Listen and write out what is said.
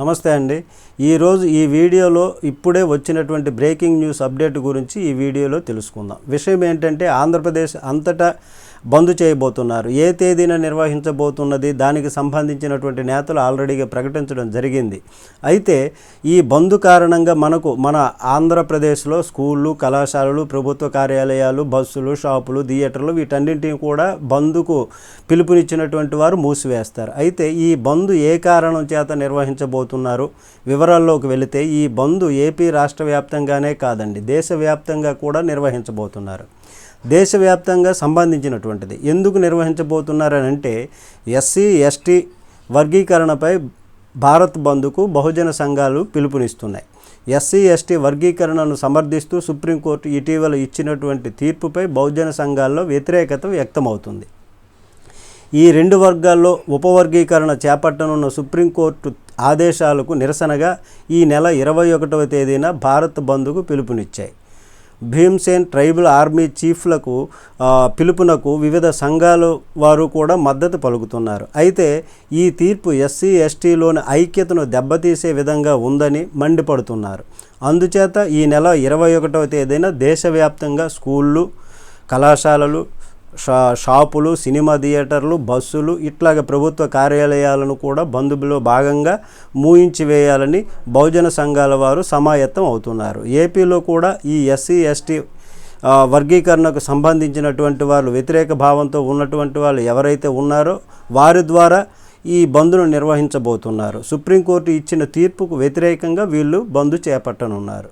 నమస్తే అండి. ఈరోజు ఈ వీడియోలో ఇప్పుడే వచ్చినటువంటి బ్రేకింగ్ న్యూస్ అప్డేట్ గురించి ఈ వీడియోలో తెలుసుకుందాం. విషయం ఏంటంటే ఆంధ్రప్రదేశ్ అంతటా బంద్ చేయబోతున్నారు. ఏ తేదీన నిర్వహించబోతున్నది దానికి సంబంధించినటువంటి నేతలు ఆల్రెడీగా ప్రకటించడం జరిగింది. అయితే ఈ బంద్ కారణంగా మనకు మన ఆంధ్రప్రదేశ్లో స్కూళ్ళు కళాశాలలు ప్రభుత్వ కార్యాలయాలు బస్సులు షాపులు థియేటర్లు వీటన్నింటినీ కూడా బంద్కు పిలుపునిచ్చినటువంటి వారు మూసివేస్తారు. అయితే ఈ బంద్ ఏ కారణం చేత నిర్వహించబోతున్నారు వివరాల్లోకి వెళితే ఈ బంద్ ఏపీ రాష్ట్ర వ్యాప్తంగానే కాదండి దేశవ్యాప్తంగా కూడా నిర్వహించబోతున్నారు. దేశవ్యాప్తంగా సంబంధించినటువంటిది. ఎందుకు నిర్వహించబోతున్నారని అంటే ఎస్సీ ఎస్టీ వర్గీకరణపై భారత్ బంద్కు బహుజన సంఘాలు పిలుపునిస్తున్నాయి. ఎస్సీ ఎస్టీ వర్గీకరణను సమర్థిస్తూ సుప్రీంకోర్టు ఇటీవల ఇచ్చినటువంటి తీర్పుపై బహుజన సంఘాల్లో వ్యతిరేకత వ్యక్తమవుతుంది. ఈ రెండు వర్గాల్లో ఉపవర్గీకరణ చేపట్టనున్న సుప్రీంకోర్టు ఆదేశాలకు నిరసనగా ఈ నెల ఇరవై ఒకటవ తేదీన భారత్ బంద్కు పిలుపునిచ్చాయి. భీమ్సేన్ ట్రైబల్ ఆర్మీ చీఫ్లకు పిలుపునకు వివిధ సంఘాల వారు కూడా మద్దతు పలుకుతున్నారు. అయితే ఈ తీర్పు ఎస్సీ ఎస్టీలోని ఐక్యతను దెబ్బతీసే విధంగా ఉందని మండిపడుతున్నారు. అందుచేత ఈ నెల ఇరవై ఒకటవ తేదీన దేశవ్యాప్తంగా స్కూళ్ళు కళాశాలలు షా షాపులు సినిమా థియేటర్లు బస్సులు ఇట్లాగ ప్రభుత్వ కార్యాలయాలను కూడా బంధువులో భాగంగా మూయించి వేయాలని బహుజన సంఘాల వారు సమాయత్తం అవుతున్నారు. ఏపీలో కూడా ఈ ఎస్సీ ఎస్టీ వర్గీకరణకు సంబంధించినటువంటి వాళ్ళు వ్యతిరేక భావంతో ఉన్నటువంటి వాళ్ళు ఎవరైతే ఉన్నారో వారి ద్వారా ఈ బంద్ను నిర్వహించబోతున్నారు. సుప్రీంకోర్టు ఇచ్చిన తీర్పుకు వ్యతిరేకంగా వీళ్ళు బంద్ చేపట్టనున్నారు.